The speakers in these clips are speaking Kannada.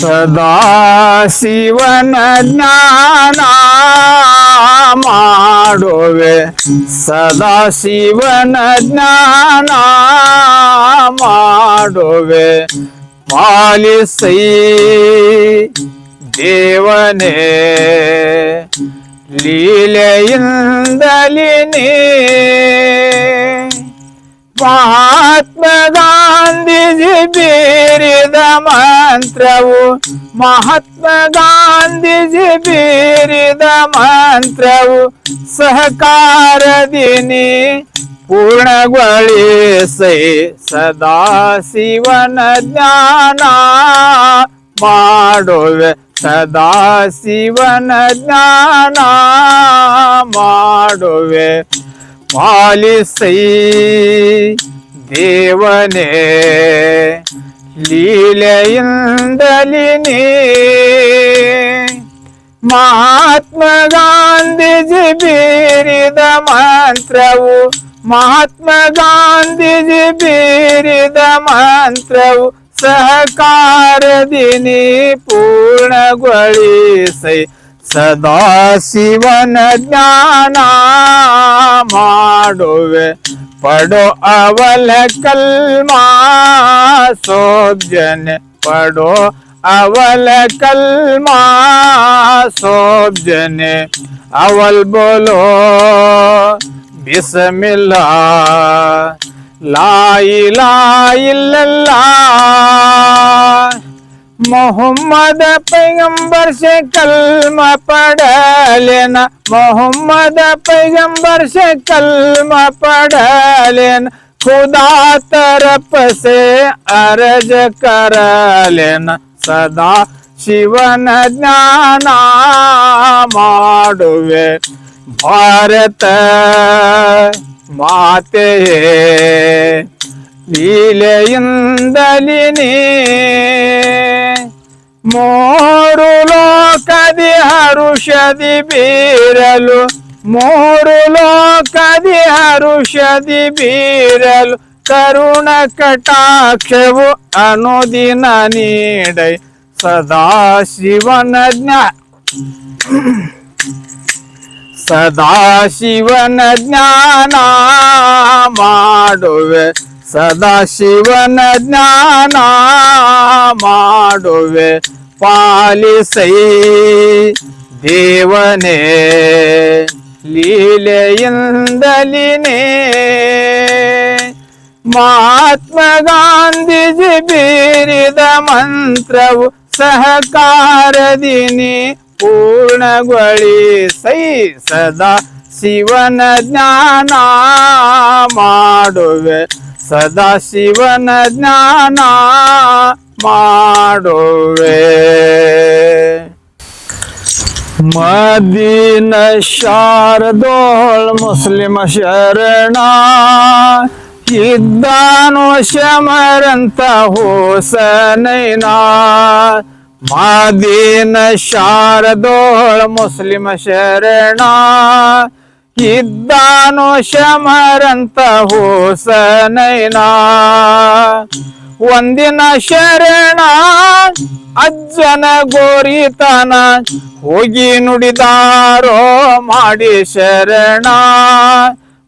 ಸದಾ ಶಿವನ ಜ್ಞಾನ ಮಾಡುವೆ. ಸದಾ ಶಿವನ ಜ್ಞಾನ ಮಾಡುವೆ. ಪಾಲಿಸೈ ದೇವನೇ ಲೀಲೆಯಿಂದಲಿನೇ ಮಹಾತ್ಮ ಗಾಂಧೀಜಿ ಬೀರಿದ ಮಂತ್ರವು ಮಹಾತ್ಮ ಗಾಂಧೀಜಿ ಬೀರಿದ ಮಂತ್ರವು, ಸಹಕಾರದಿನಿ, ಪೂರ್ಣಗೊಳಿಸೈ ಸದಾ ಶಿವನ ಜ್ಞಾನ ಮಾಡುವೆ, ಸದಾ ಶಿವನ ಜ್ಞಾನ ಮಾಡುವೆ. ಪಾಲಿಸೈ ದೇವನೇ ಲೀಲೆಯಿಂದಲಿನಿ ಮಹಾತ್ಮ ಗಾಂಧೀಜಿ ಬೀರಿದ ಮಂತ್ರವು ಮಹಾತ್ಮ ಗಾಂಧೀಜಿ ಬೀರಿದ ಮಂತ್ರವು ಸಹಕಾರದಿನಿ ಪೂರ್ಣಗೊಳಿಸೈ ಸದಾ ಶಿವನ ಜ್ಞಾನ ಮಾಡುವೆ. ಪಡೋ ಅವಲ ಕಲ್ಮಾ ಸೋಬ್ಜನ. ಪಡೋ ಅವಲ ಕಲ್ಮಾ ಸೋಬ್ಜನೆ. ಅವಲ್ ಬೋಲೋ ಬಿಸಮಿಲ್ಲ. ಲಾಯಿ ಇಲ್ಲಲ್ಲ ಮೊಹಮ್ಮದ ಪೈಗಂಬರ್ ಸೆ ಕಲ್ಮ ಪಡಲೇನ ಮೊಹಮ್ಮದ ಪೈಗಂಬರ್ ಸೆ ಕಲ್ಮ ಪಡಲೇನ ಖುದಾ ತರಪಸೆ ಅರಜ ಕರಲೇನ. ಸದಾ ಶಿವನ ಜ್ಞಾನ ಮಾಡುವೆ. ಭಾರತ ಮಾತೆಯೇ ಲೀಲೆಯಿಂದಲಿನೀ ಮೂರು ಲೋಕದಿ ಹರುಷದಿ ಬೀರಲು, ಮೂರು ಲೋಕದಿ ಹರುಷದಿ ಬೀರಲು ಕರುಣ ಕಟಾಕ್ಷವು ಅನುದಿನ ನೀಡೈ. ಸದಾ ಶಿವನ ಜ್ಞಾ, ಸದಾ ಶಿವನ ಜ್ಞಾನ ಮಾಡುವೆ. ಸದಾ ಶಿವನ ಜ್ಞಾನ ಮಾಡುವೆ ಪಾಲಿಸೈ. ದೇವನೇ ಲೀಲೆಯಿಂದಲಿನೇ. ಮಹಾತ್ಮ ಗಾಂಧೀಜಿ ಬೀರಿದ ಮಂತ್ರವು ಸಹಕಾರದಿನಿ ಪೂರ್ಣಗೊಳಿಸೈ ಸದಾ. ಶಿವನ ಜ್ಞಾನ ಮಾಡುವೆ. ಸದಾ ಶಿವನ ಜ್ಞಾನ ಮಾಡುವೆ. ಮದೀನ ಶಾರದೋಳ್ ಮುಸ್ಲಿಮ ಶರಣ ಇದ್ದಾನು ಶಮರಂತ ಹೋಸನೈನ. ಮದೀನ ಶಾರದೋಳ್ ಮುಸ್ಲಿಮ ಶರಣ ಇದ್ದಾನು ಶಮರಂತ ಹೋಸನೈನ. ಒಂದಿನ ಶರಣ ಅಜ್ಜನ ಗೋರಿತನ ಹೋಗಿ ನುಡಿದಾರೋ ಮಾಡಿ ಶರಣ.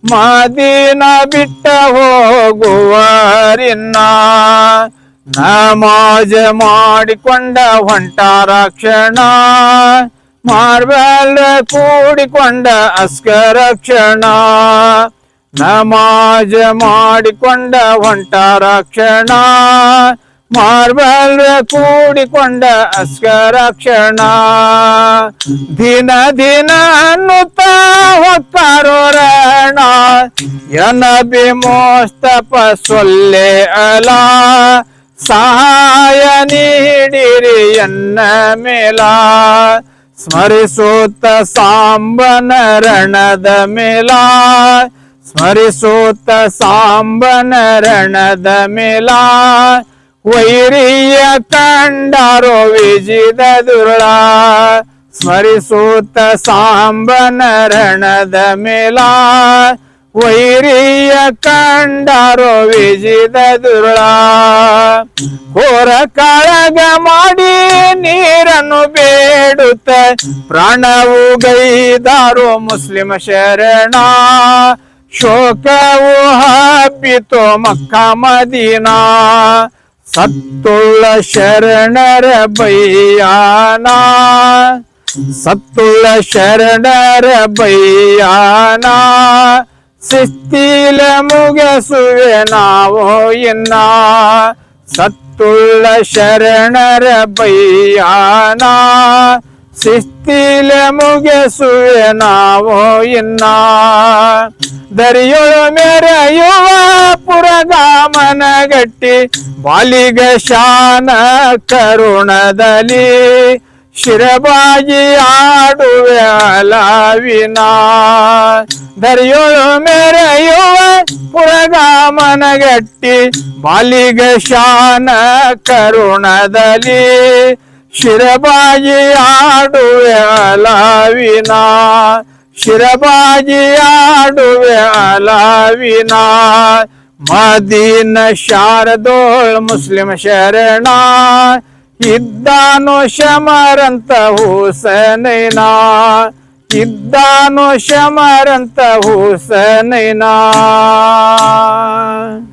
ಮದಿನ ಬಿಟ್ಟ ಹೋಗುವರಿನ್ನ ನಮಾಜ ಮಾಡಿಕೊಂಡ ಹೊಂಟಾರ ಕ್ಷಣ. ಮಾರ್ಬಲ್ ಕೂಡಿಕೊಂಡ ಅಸ್ಕರ ಕ್ಷಣ ನಮಾಜ ಮಾಡಿಕೊಂಡ ಹೊಂಟಾರ ಕ್ಷಣ ಮಾರ್ಬಲ್ ಕೂಡಿಕೊಂಡ ಅಸ್ಕರ ಕ್ಷಣ ದಿನ ದಿನ ಅನ್ನುತ್ತ ಹೊಕ್ಕಾರೋ ರಣ ಎನಬಿ ಮೋಸ್ತಪ ಸೊಲ್ಲೆ ಅಲ ಸಹಾಯ ನೀಡಿರಿ ಎನ್ನ ಮೇಲ ಸ್ಮರಿಸೂತ ಸಾಂಬನ ರಣದ ಮೇಲ ಸ್ಮರಿಸೂತ ಸಾಂಬನ ರಣದ ಮೇಲ ವೈರಿಯ ಕಂಡಾರೋ ವಿಜಿದ ದುರುಳ ಸ್ಮರಿಸೂತ ಸಾಂಬನ ರಣದ ಮೇಲ ವೈರಿಯ ಕಂಡಾರೋ ವಿಜಿದ ದುರುಳ. ಹೋರ ಕಾಳಗ ಮಾಡಿ ನೀರನ್ನು ಬೇಡುತ್ತ ಪ್ರಾಣವು ಗೈದಾರೋ ಮುಸ್ಲಿಮ ಶರಣ. ಶೋಕವು ಹಬ್ಬಿತೋ ಮಕ್ಕ ಮದೀನಾ. ಸತ್ತುಳ್ಳ ಶರಣರ ಬೈಯಾನ. ಸತ್ತುಳ್ಳ ಶರಣರ ಬೈಯಾನ. ಸಿಸ್ತಿಲ ಮುಗಸುವೆ ನಾವು ಇನ್ನ ಸತ್ತುಳ್ಳ ಶರಣರ ಬೈಯಾನ. ಶಿಸ್ತಿಲ ಮುಗಿಸುವೆ ನಾವು ಇನ್ನ ದರಿಯೊಳು ಮೆರೆಯುವ ಪುರಗಾಮನ ಗಟ್ಟಿ ಬಾಲಿಗ ಶಾನ ಕರುಣದಲ್ಲಿ ಶಿರಬಾಗಿ ಆಡುವೆ ಅಲಾವಿನ ದರಿಯೊಳು ಮೆರೆಯುವ ಪುರಗಾಮನ ಗಟ್ಟಿ ಬಾಲಿಗ ಶಾನ ಕರುಣದಲ್ಲಿ ಶಿರಬಾಗಿ ಆಡುವೆ ಅಲಾವಿನ ಶಿರಬಾಗಿ ಆಡುವೆ ಅಲಾವಿನ ಮದೀನ ಶಾರದೋಳ್ ಮುಸ್ಲಿಂ ಶರಣ ಇದ್ದಾನು ಶಮರಂತ ಹುಸನೈನ. ಇದ್ದಾನು ಶಮರಂತ ಹುಸನೈನ.